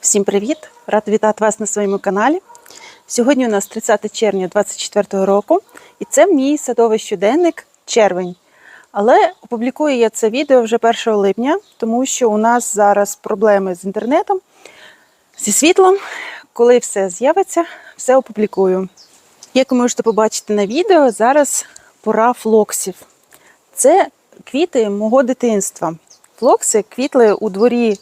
Всім привіт! Рад вітати вас на своєму каналі. Сьогодні у нас 30 червня 2024 року, і це мій садовий щоденник червень. Але опублікую я це відео вже 1 липня, тому що у нас зараз проблеми з інтернетом, зі світлом. Коли все з'явиться, все опублікую. Як ви можете побачити на відео, зараз пора флоксів. Це квіти мого дитинства. Флокси квітли у дворі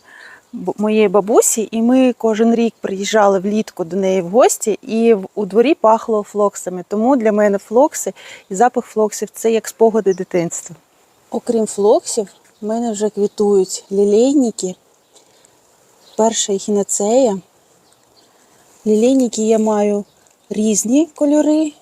моєї бабусі, і ми кожен рік приїжджали влітку до неї в гості, і у дворі пахло флоксами. Тому для мене флокси і запах флоксів це як спогади дитинства. Окрім флоксів, в мене вже квітують лілейники, перша ехінацея. Лілейники я маю різні кольори,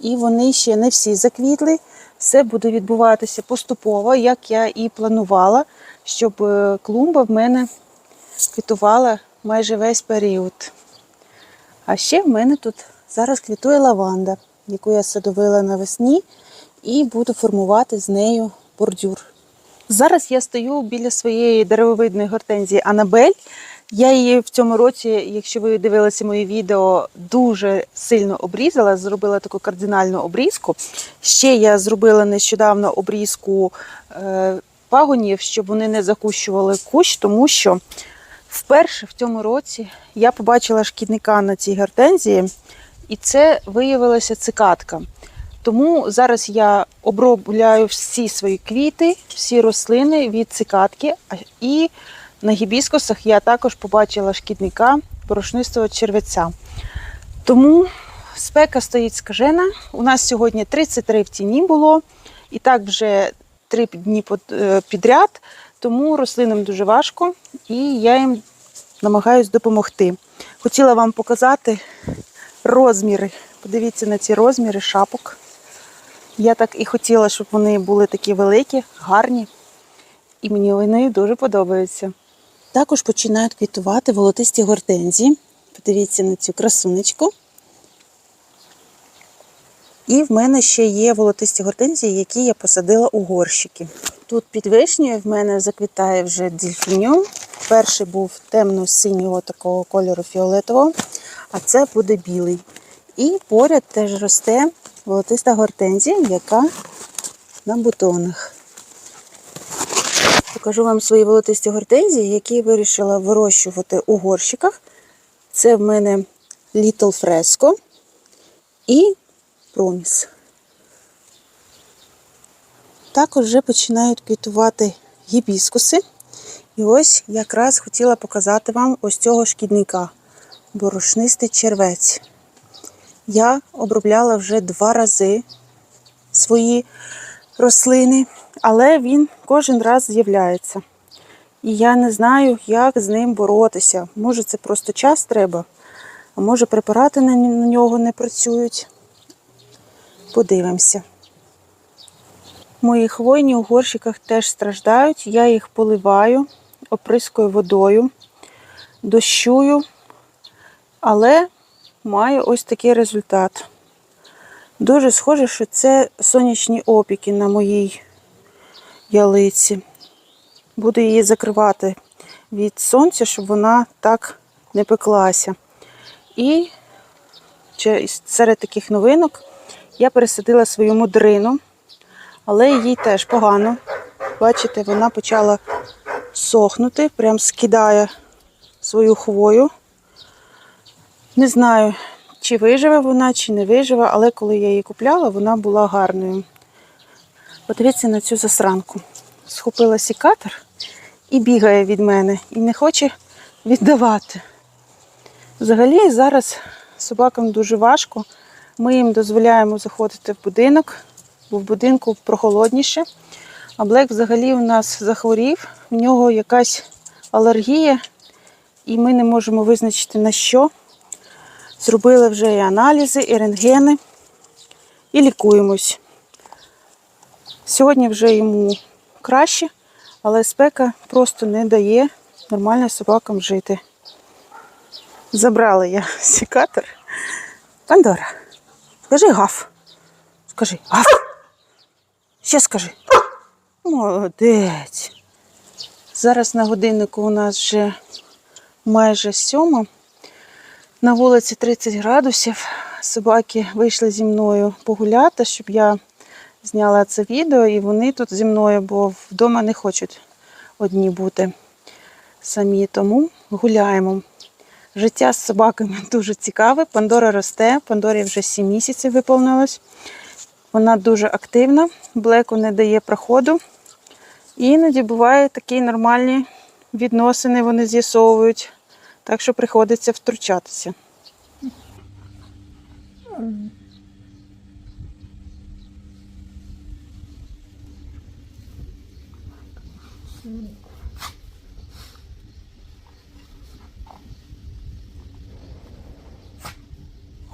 і вони ще не всі заквітли. Все буде відбуватися поступово, як я і планувала, щоб е, клумба в мене квітувала майже весь період. А ще в мене тут зараз квітує лаванда, яку я садовила навесні, і буду формувати з нею бордюр. Зараз я стою біля своєї деревовидної гортензії Анабель. Я її в цьому році, якщо ви дивилися моє відео, дуже сильно обрізала, зробила таку кардинальну обрізку. Ще я зробила нещодавно обрізку е, пагонів, щоб вони не закущували кущ, тому що вперше в цьому році я побачила шкідника на цій гортензії, і це виявилася цикатка. Тому зараз я обробляю всі свої квіти, всі рослини від цикатки. а- І на гібіскусах я також побачила шкідника борошнистого червеця. Тому спека стоїть скажена. У нас сьогодні 33 в тіні було, і так вже три дні е, підряд. Тому рослинам дуже важко, і я їм намагаюсь допомогти. Хотіла вам показати розміри. Подивіться на ці розміри шапок. Я так і хотіла, щоб вони були такі великі, гарні. І мені вони дуже подобаються. Також починають квітувати волотисті гортензії. Подивіться на цю красунечку. І в мене ще є волотисті гортензії, які я посадила у горщики. Тут під вишнею в мене заквітає вже дельфініум. Перший був темно-синього такого кольору фіолетового, а це буде білий. І поряд теж росте волотиста гортензія, яка на бутонах. Покажу вам свої волотисті гортензії, які вирішила вирощувати у горщиках. Це в мене Little Fresco і Promise. Також вже починають квітувати гібіскуси. І ось якраз хотіла показати вам ось цього шкідника борошнистий червець. Я обробляла вже два рази свої рослини, але він кожен раз з'являється. І я не знаю, як з ним боротися. Може, це просто час треба, а може препарати на нього не працюють. Подивимося. Мої хвойні у горщиках теж страждають. Я їх поливаю, оприскую водою, дощую, але маю ось такий результат. Дуже схоже, що це сонячні опіки на моїй ялиці. Буду її закривати від сонця, щоб вона так не пеклася. І серед таких новинок я пересадила свою мудрину, але їй теж погано. Бачите, вона почала сохнути, прям скидає свою хвою. Не знаю, чи виживе вона, чи не виживе, але коли я її купляла, вона була гарною. Подивіться на цю засранку. Схопила сікатор і бігає від мене, і не хоче віддавати. Взагалі зараз собакам дуже важко. Ми їм дозволяємо заходити в будинок, бо в будинку прохолодніше. А Блек взагалі у нас захворів, в нього якась алергія, і ми не можемо визначити на що. Зробили вже і аналізи, і рентгени, і лікуємось. Сьогодні вже йому краще, але спека просто не дає нормально собакам жити. Забрала я секатор. Пандора, скажи гав. Скажи гав. Ще скажи. Молодець. Зараз на годиннику у нас вже майже сьома. На вулиці 30 градусів. Собаки вийшли зі мною погуляти, щоб я зняла це відео, і вони тут зі мною, бо вдома не хочуть одні бути самі. Тому гуляємо. Життя з собаками дуже цікаве. Пандора росте, Пандорі вже 7 місяців виповнилось. Вона дуже активна, блеку не дає проходу. Іноді бувають такі нормальні відносини, вони з'ясовують. Так що приходиться втручатися.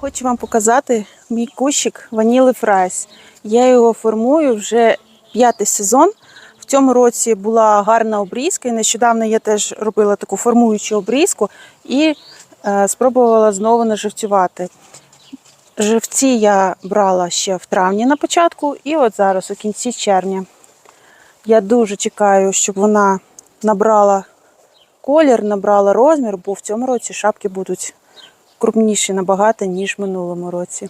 Хочу вам показати мій кущик Ваніли Фрайс. Я його формую вже п'ятий сезон. В цьому році була гарна обрізка, і нещодавно я теж робила таку формуючу обрізку і е, спробувала знову наживцювати. Живці я брала ще в травні на початку, і от зараз, у кінці червня. Я дуже чекаю, щоб вона набрала колір, набрала розмір, бо в цьому році шапки будуть крупніші набагато, ніж в минулому році.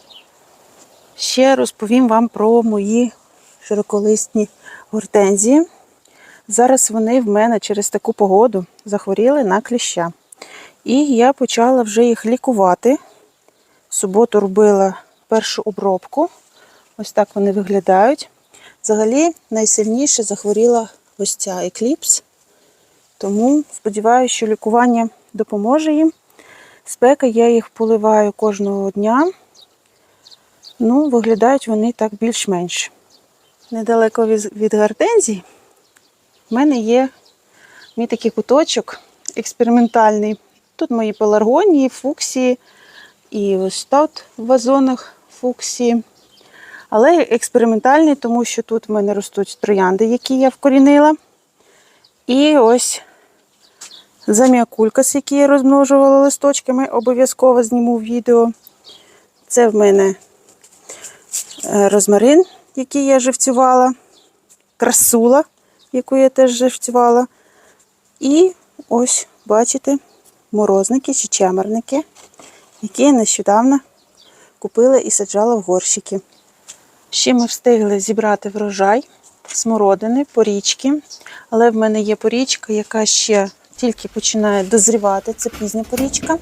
Ще розповім вам про мої широколисні гортензії. Зараз вони в мене через таку погоду захворіли на кліща. І я почала вже їх лікувати. В суботу робила першу обробку. Ось так вони виглядають. Взагалі найсильніше захворіла ось ця екліпс. Тому сподіваюся, що лікування допоможе їм. Спека я їх поливаю кожного дня. Ну, виглядають вони так більш-менш. Недалеко від гортензій в мене є мій такий куточок експериментальний. Тут мої пеларгонії, фуксії і ось тут в вазонах фуксії. Але експериментальний, тому що тут в мене ростуть троянди, які я вкорінила. І ось заміакулькас, який я розмножувала листочками, обов'язково зніму відео. Це в мене е, розмарин, який я живцювала, красула, яку я теж живцювала. І ось, бачите, морозники чи чемерники, які я нещодавно купила і саджала в горщики. Ще ми встигли зібрати врожай смородини, порічки. Але в мене є порічка, яка ще тільки починає дозрівати. Це пізня порічка.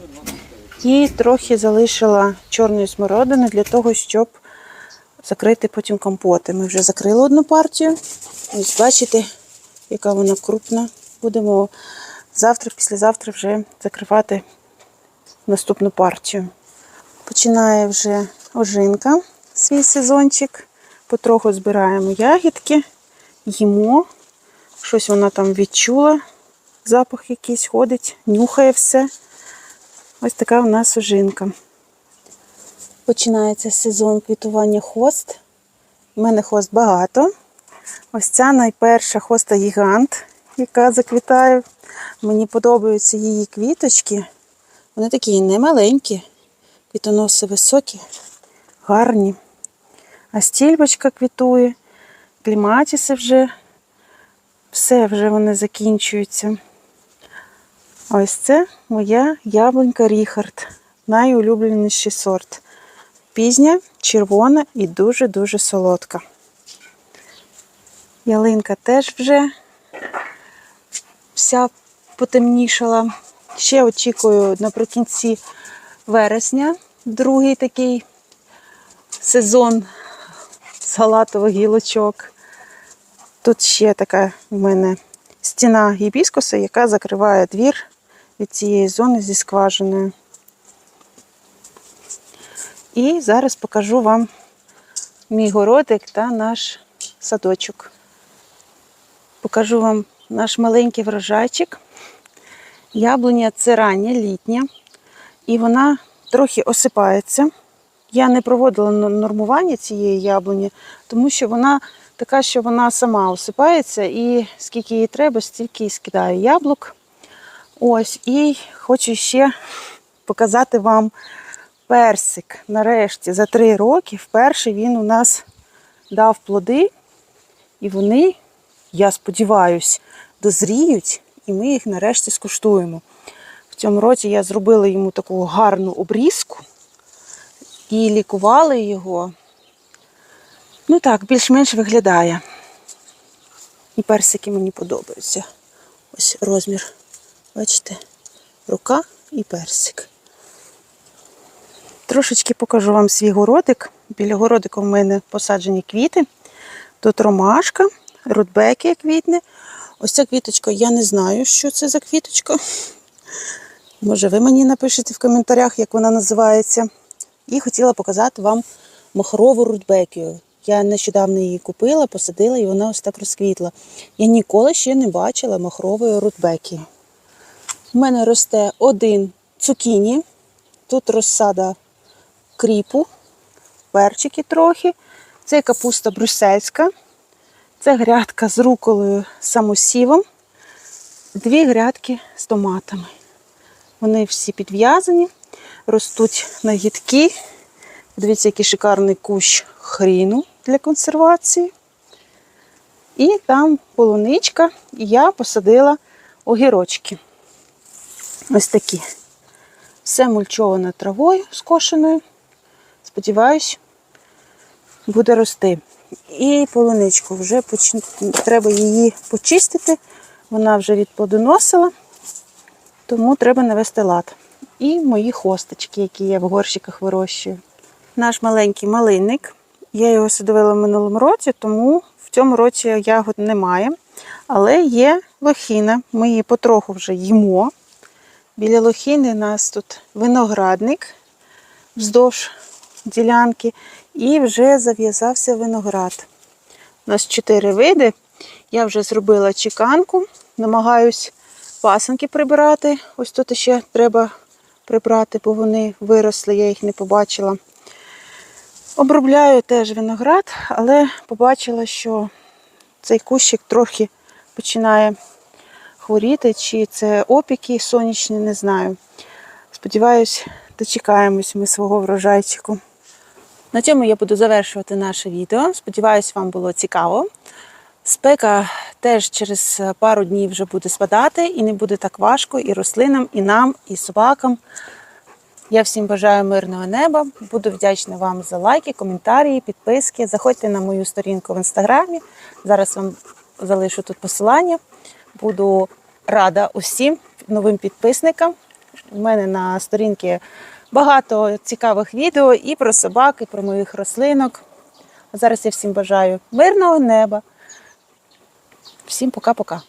І трохи залишила чорної смородини для того, щоб закрити потім компоти. Ми вже закрили одну партію. Ось бачите, яка вона крупна. Будемо завтра, післязавтра вже закривати наступну партію. Починає вже ожинка свій сезончик. Потроху збираємо ягідки, їмо. Щось вона там відчула, запах якийсь ходить, нюхає все. Ось така у нас ожинка. Починається сезон квітування хост. У мене хост багато. Ось ця найперша хоста гігант, яка заквітає. Мені подобаються її квіточки. Вони такі немаленькі, квітоноси високі, гарні. А стільбочка квітує, кліматіси вже, все вже вони закінчуються. Ось це моя яблунька Ріхард, найулюбленіший сорт. Пізня, червона і дуже-дуже солодка. Ялинка теж вже вся потемнішала. Ще очікую наприкінці вересня, другий такий сезон салатових гілочок. Тут ще така в мене стіна гібіскуса, яка закриває двір від цієї зони зі скважиною. І зараз покажу вам мій городик та наш садочок. Покажу вам наш маленький врожайчик. Яблуня це рання, літня, і вона трохи осипається. Я не проводила нормування цієї яблуні, тому що вона така, що вона сама осипається, і скільки їй треба, стільки і скидаю яблук. Ось, і хочу ще показати вам персик. Нарешті за три роки вперше він у нас дав плоди, і вони, я сподіваюся, дозріють, і ми їх нарешті скуштуємо. В цьому році я зробила йому таку гарну обрізку і лікували його. Ну так, більш-менш виглядає. І персики мені подобаються. Ось розмір. Бачите, рука і персик. Трошечки покажу вам свій городик. Біля городика в мене посаджені квіти. Тут ромашка, рудбекія квітне. Ось ця квіточка, я не знаю, що це за квіточка. Може, ви мені напишете в коментарях, як вона називається. І хотіла показати вам махрову рудбекію. Я нещодавно її купила, посадила і вона ось так розквітла. Я ніколи ще не бачила махрової рудбекії. У мене росте один цукіні, тут розсада кріпу, перчики трохи. Це капуста брюссельська, це грядка з руколою самосівом, дві грядки з томатами. Вони всі підв'язані, ростуть на гідки. Дивіться, який шикарний кущ хріну для консервації. І там полуничка, і я посадила огірочки. Ось такі. Все мульчоване травою скошеною. Сподіваюсь, буде рости. І полуничку вже поч... треба її почистити. Вона вже відплодоносила, тому треба навести лад. І мої хосточки, які я в горщиках вирощую. Наш маленький малинник. Я його садовила в минулому році, тому в цьому році ягод немає. Але є лохіна. Ми її потроху вже їмо. Біля лохіни у нас тут виноградник вздовж ділянки, і вже зав'язався виноград. У нас чотири види. Я вже зробила чеканку, намагаюсь пасанки прибирати. Ось тут ще треба прибрати, бо вони виросли, я їх не побачила. Обробляю теж виноград, але побачила, що цей кущик трохи починає хворіти, чи це опіки сонячні, не знаю. Сподіваюсь, дочекаємось ми свого врожайчику. На цьому я буду завершувати наше відео. Сподіваюсь, вам було цікаво. Спека теж через пару днів вже буде спадати і не буде так важко і рослинам, і нам, і собакам. Я всім бажаю мирного неба. Буду вдячна вам за лайки, коментарі, підписки. Заходьте на мою сторінку в інстаграмі. Зараз вам залишу тут посилання. Буду рада усім новим підписникам. У мене на сторінці багато цікавих відео і про собак, і про моїх рослинок. Зараз я всім бажаю мирного неба. Всім пока-пока.